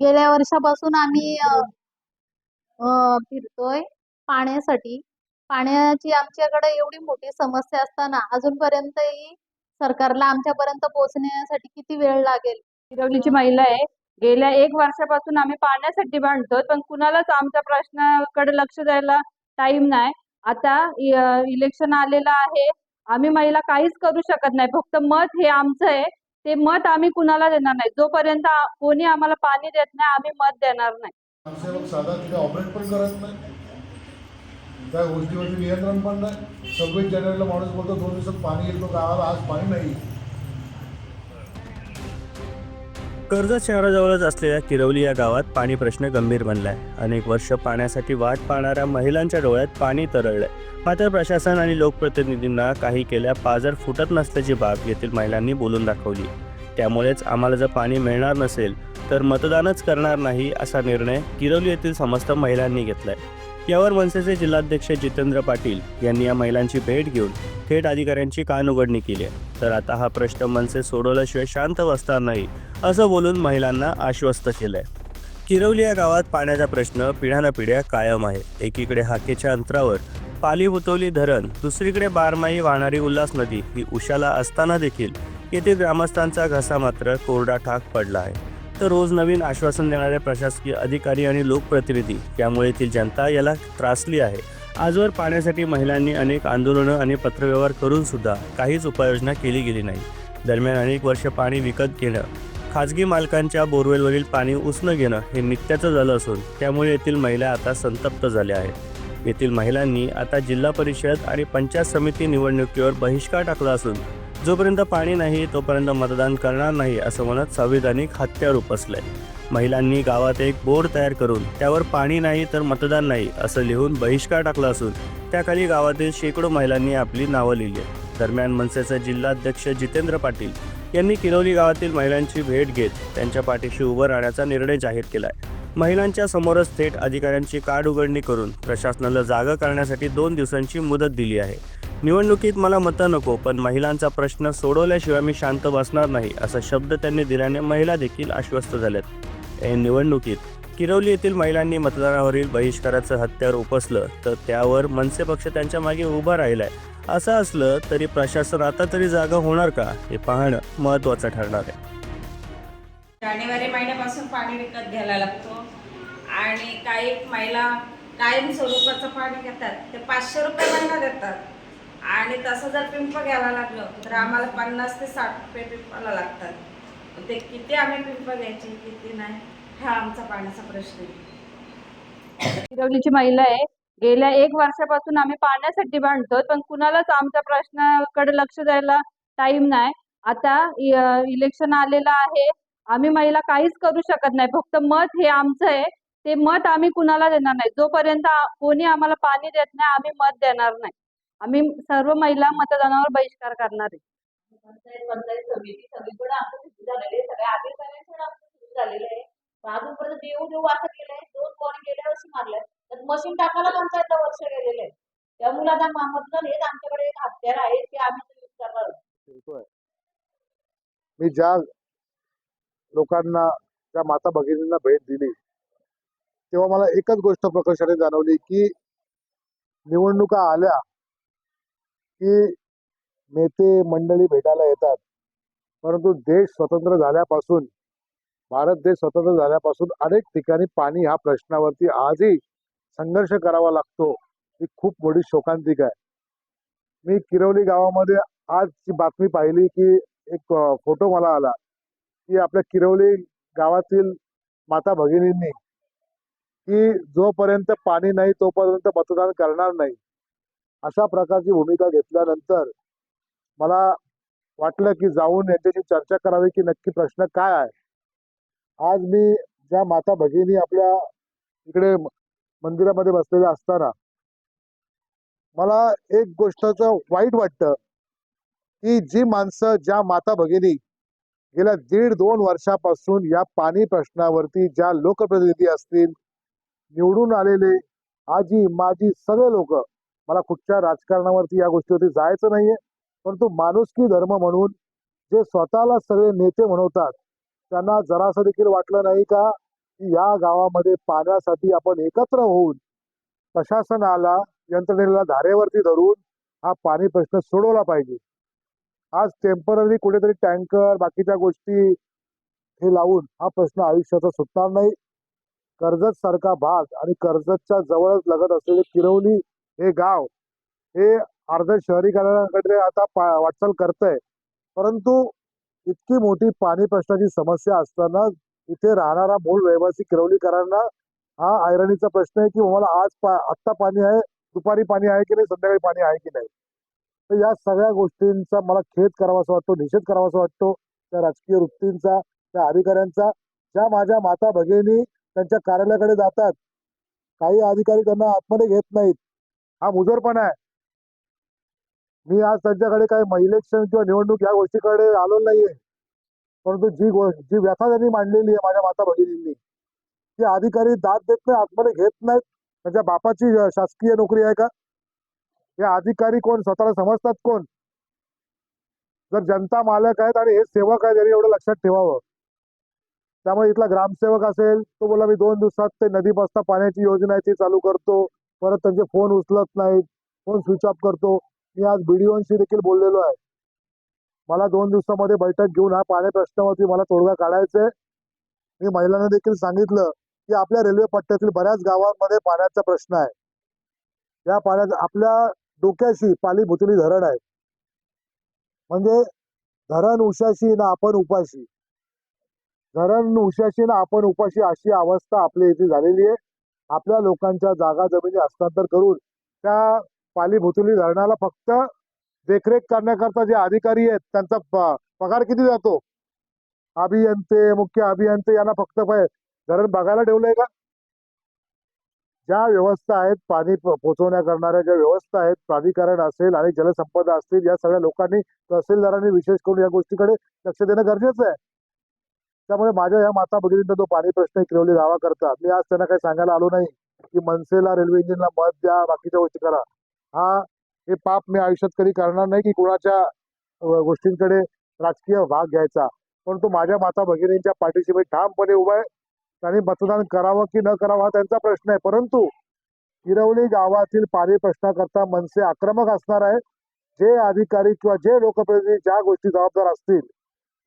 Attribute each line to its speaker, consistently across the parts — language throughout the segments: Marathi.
Speaker 1: गेल्या वर्षापासून आम्ही फिरतोय पाण्यासाठी. पाण्याची आमच्याकडे एवढी मोठी समस्या असताना अजूनपर्यंतही सरकारला आमच्यापर्यंत पोहोचण्यासाठी किती वेळ लागेल?
Speaker 2: हिरवलीची महिला आहे. गेल्या एक वर्षापासून आम्ही पाण्यासाठी भांडतोय पण कुणालाच आमच्या प्रश्नाकडे लक्ष द्यायला टाइम नाही. आता इलेक्शन आलेलं आहे. आम्ही महिला काहीच करू शकत नाही. फक्त मत हे आमचं आहे. ते मत आम्ही कुणाला देणार नाही. जोपर्यंत कोणी आम्हाला पाणी देत नाही आम्ही मत देणार नाही.
Speaker 3: ऑपरेट पण करत नाही. त्या गोष्टीवरती नियंत्रण पण नाही. सव्वीस जानेवारीला माणूस बोलतो दोन दिवसात पाणी येतो गावाला आज पाणी नाही.
Speaker 4: कर्जत शहराजवळच असलेल्या किरवली या गावात पाणी प्रश्न गंभीर बनलाय. अनेक वर्ष पाण्यासाठी वाट पाहणाऱ्या महिलांच्या डोळ्यात पाणी तरळलंय. मात्र प्रशासन आणि लोकप्रतिनिधींना काही केल्या पाजर फुटत नसल्याची बाब येथील महिलांनी बोलून दाखवली. त्यामुळेच आम्हाला जर पाणी मिळणार नसेल तर मतदानच करणार नाही असा निर्णय किरवली येथील समस्त महिलांनी घेतलाय. यावर मनसेचे जिल्हाध्यक्ष जितेंद्र पाटील यांनी या महिलांची भेट घेऊन थेट अधिकाऱ्यांची कानउघडणी केली आहे. तर आता हा प्रश्न मनसे सोडवल्याशिवाय शांत बसणार नाही असं बोलून महिलांना आश्वस्त केलंय. किरवली या गावात पाण्याचा प्रश्न पिढ्यानपिढ्या कायम आहे. एकीकडे हाकेच्या अंतरावर पाली उतवली धरण दुसरीकडे बारमाही वाहणारी उल्हास नदी ही उशाला असताना देखील येथे ग्रामस्थांचा घसा मात्र कोरडा ठाक पडला आहे. तर रोज नवीन आश्वासन देणारे प्रशासकीय अधिकारी आणि लोकप्रतिनिधी. त्यामुळे येथील जनता याला त्रासली आहे. आजवर पाण्यासाठी महिलांनी अनेक आंदोलनं आणि पत्रव्यवहार करून सुद्धा काहीच उपाययोजना केली गेली नाही. दरम्यान अनेक वर्ष पाणी विकत घेणं खाजगी मालकांच्या बोरवेलवरील पाणी उसणं घेणं हे नित्याचं झालं असून त्यामुळे येथील महिला आता संतप्त झाल्या आहेत. येथील महिलांनी आता जिल्हा परिषद आणि पंचायत समिती निवडणुकीवर बहिष्कार टाकला असून जोपर्यंत पाणी नाही तोपर्यंत मतदान करणार नाही असं म्हणत संविधानिक हत्यार उपसले महिलांनी गावात एक बोर्ड तयार करून त्यावर पाणी नाही तर मतदान नाही असं लिहून बहिष्कार टाकला असून त्याखाली गावातील शेकडो महिलांनी आपली नावं लिहिली. दरम्यान मनसेचे जिल्हाध्यक्ष जितेंद्र पाटील यांनी किलोली गावातील महिलांची भेट घेत त्यांच्या पाठीशी उभं राहण्याचा निर्णय जाहीर केलाय. महिलांच्या समोरच थेट अधिकाऱ्यांची कार्ड उघडणी करून प्रशासनाला जागा करण्यासाठी दोन दिवसांची मुदत दिली आहे. निवडणुकीत मला मतं नको पण महिलांचा प्रश्न सोडवल्याशिवाय मी शांत बसणार नाही असा शब्द त्यांनी दिल्याने महिला देखील आश्वस्त झाल्यात. या निवडणुकीत किरवली येथील महिलांनी मतदानावरील बहिष्काराचं हत्यार उपसलं तर त्यावर मनसे पक्ष त्यांच्या मागे उभा राहिलाय. असं असलं तरी प्रशासन आता तरी जागा होणार का हे पाहणं महत्त्वाचं ठरणार आहे.
Speaker 5: जानेवारी महिन्यापासून पाणी विकत घ्यायला लागतो. आणि काही महिला कायम स्वरूपाचं पाणी घेतात. ते पाचशे रुपये महिना देतात. आणि तसं जर पिंप घ्यायला लागलं तर आम्हाला पन्नास ते साठ रुपये पिंपाला लागतात. ते किती आम्ही पिंप घ्यायचे किती नाही हा आमचा पाण्याचा प्रश्न आहे.
Speaker 2: महिला आहे. गेल्या एक वर्षापासून आम्ही पाण्यासाठी बांधतो पण कुणालाच आमच्या प्रश्नाकडे लक्ष द्यायला टाइम नाही. आता इलेक्शन आलेलं आहे. आम्ही महिला काहीच करू शकत नाही. फक्त मत हे आमचं आहे. ते मत आम्ही कुणाला देणार नाही. जोपर्यंत कोणी आम्हाला पाणी देत नाही आम्ही मत देणार नाही. आम्ही सर्व महिला मतदानावर बहिष्कार करणार आहे
Speaker 1: पंचायत पंचायत समिती आहे सगळ्या अधिकाऱ्यांकडे आमचं अजूनपर्यंत देऊ देऊ असं केलंय दोन कोण गेल्या वर्षी मारले तर मशीन टाकायला आमचं एकदा वर्ष गेलेलं आहे त्यामुळे आता मा- मतदान हेच आमच्याकडे एक हत्यार आहे ते आम्ही यूज करणार आहोत.
Speaker 3: मी ज्या लोकांना त्या माता भगिनींना भेट दिली तेव्हा मला एकच गोष्ट प्रकर्षाने जाणवली की निवडणुका आल्या की नेते मंडळी भेटायला येतात. परंतु देश स्वतंत्र झाल्यापासून भारत देश स्वतंत्र झाल्यापासून अनेक ठिकाणी पाणी ह्या प्रश्नावरती आजही संघर्ष करावा लागतो. ही खूप मोठी शोकांतिक आहे. मी किरवली गावामध्ये आजची बातमी पाहिली की एक फोटो मला आला की आपल्या किरवली गावातील माता भगिनींनी की जोपर्यंत पाणी नाही तोपर्यंत मतदान करणार नाही. अशा प्रकारची भूमिका घेतल्यानंतर मला वाटलं की जाऊन यांच्याशी चर्चा करावी की नक्की प्रश्न काय आहे. आज मी ज्या माता भगिनी आपल्या इकडे मंदिरामध्ये बसलेल्या असताना मला एक गोष्टचं वाईट वाटतं की जी माणसं ज्या माता भगिनी गेल्या दीड दोन वर्षापासून या पाणी प्रश्नावरती ज्या लोकप्रतिनिधी असतील निवडून आलेले आजी माजी सगळे लोक मला कुठच्या राजकारणावरती या गोष्टीवरती जायचं नाहीये. परंतु माणुसकी धर्म म्हणून जे स्वतःला सगळे नेते म्हणवतात त्यांना जरासं देखील वाटलं नाही का की या गावामध्ये पाण्यासाठी आपण एकत्र होऊन प्रशासनाला यंत्रणेला धारेवरती धरून हा पाणी प्रश्न सोडवला पाहिजे. आज टेंपररी कुठेतरी टँकर बाकीच्या गोष्टी हे लावून हा प्रश्न आयुष्याचा सुटणार नाही. कर्जत सारखा भाग आणि कर्जतच्या जवळच लगत असलेले किरवली हे गाव हे अर्ध शहरीकरणाकडे आता वाटचाल करतंय. परंतु इतकी मोठी पाणी प्रश्नाची समस्या असताना इथे राहणारा मूळ रहिवासी किरवलीकरांना हा ऐरणीचा प्रश्न आहे की मला आज पा आत्ता पाणी आहे दुपारी पाणी आहे की नाही संध्याकाळी पाणी आहे की नाही? तर या सगळ्या गोष्टींचा मला खेद करावासा वाटतो निषेध करावासा वाटतो. त्या राजकीय वृत्तींचा त्या अधिकाऱ्यांचा ज्या माझ्या माता भगिनी त्यांच्या कार्यालयाकडे जातात काही अधिकारी त्यांना आतमध्ये घेत नाहीत. हा मुजोरपणा आहे. मी आज त्यांच्याकडे काही इलेक्शन किंवा निवडणूक या गोष्टीकडे आलो नाहीये. परंतु जी गोष्ट जी व्यथा त्यांनी मांडलेली आहे माझ्या माता भगिनींनी ती अधिकारी दाद देत नाही आतमध्ये घेत नाहीत. त्यांच्या बापाची शासकीय नोकरी आहे का? हे अधिकारी कोण? स्वतःला समजतात कोण? जर जनता मालक आहेत आणि हे सेवक आहेत यांनी एवढं लक्षात ठेवावं. त्यामुळे इथला ग्रामसेवक असेल तो बोला मी दोन दिवसात ते नदी बसता पाण्याची योजना आहे ती चालू करतो. परत त्यांचे फोन उचलत नाहीत. फोन स्विच ऑफ करतो. मी आज बीडीओशी देखील बोललेलो आहे. मला दोन दिवसामध्ये बैठक घेऊन हा पाणी प्रश्नावरती मला तोडगा काढायचे आहे मी महिलांना देखील सांगितलं की आपल्या रेल्वे पट्ट्यातील बऱ्याच गावांमध्ये पाण्याचा प्रश्न आहे. या पाण्याचा आपल्या डोक्याशी पाली भुतली धरण आहे. म्हणजे धरण उशाशी ना आपण उपाशी. धरण उशाशी ना आपण उपाशी अशी अवस्था आपल्या इथे झालेली आहे. आपल्या लोकांच्या जागा जमिनी हस्तांतर करून त्या पाली भुतुली धरणाला फक्त देखरेख करण्याकरता जे अधिकारी आहेत त्यांचा पगार किती जातो? अभियंते मुख्य अभियंते यांना फक्त धरण बघायला ठेवलंय का? ज्या व्यवस्था आहेत पाणी पोचवण्या करणाऱ्या ज्या व्यवस्था आहेत प्राधिकरण असेल आणि जलसंपदा असतील या सगळ्या लोकांनी तहसीलदारांनी विशेष करून या गोष्टीकडे लक्ष देणं गरजेचं आहे. त्यामुळे माझ्या या माता भगिनींचा जो पाणी प्रश्न आहे दावा करतात मी आज त्यांना काही सांगायला आलो नाही की मनसेला रेल्वे इंजिनला मत द्या बाकीच्या गोष्टी करा. हा हे पाप मी आयुष्यात कधी करणार नाही की कुणाच्या गोष्टींकडे राजकीय भाग घ्यायचा. परंतु माझ्या माता भगिनींच्या पाठीशी मी ठामपणे उभा आहे. त्यांनी मतदान करावं की न करावं हा त्यांचा प्रश्न आहे. परंतु किरवली गावातील पाणी प्रश्नाकरता मनसे आक्रमक असणार आहे. जे अधिकारी किंवा जे लोकप्रतिनिधी ज्या गोष्टी जबाबदार असतील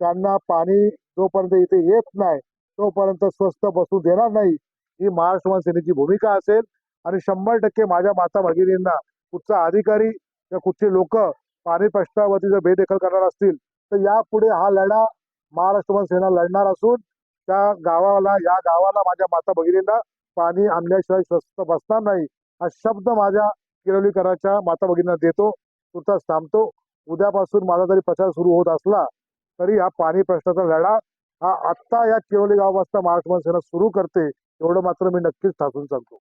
Speaker 3: त्यांना पाणी जोपर्यंत इथे येत नाही तोपर्यंत स्वस्त बसू देणार नाही. ही महाराष्ट्र वन सेनेची भूमिका असेल आणि शंभर टक्के माझ्या माता भगिनींना कुठचा अधिकारी किंवा कुठचे लोक पाणी प्रश्नावरती जर बेदखल करणार असतील तर यापुढे हा लढा महाराष्ट्र वन सेना लढणार असून त्या गावाला या गावाला माझ्या माता भगिनींना पाणी आणल्याशिवाय स्वस्त बसणार नाही. हा शब्द माझ्या किरवलीकराच्या माता भगिनींना देतो तुर्तास थांबतो. उद्यापासून माझा जरी प्रचार सुरू होत असला तरी हा पाणी प्रश्नाचा लढा हा आत्ता या किरोली गावापासून महाराष्ट्र सेना सुरू करते एवढं मात्र मी नक्कीच ठासून सांगतो.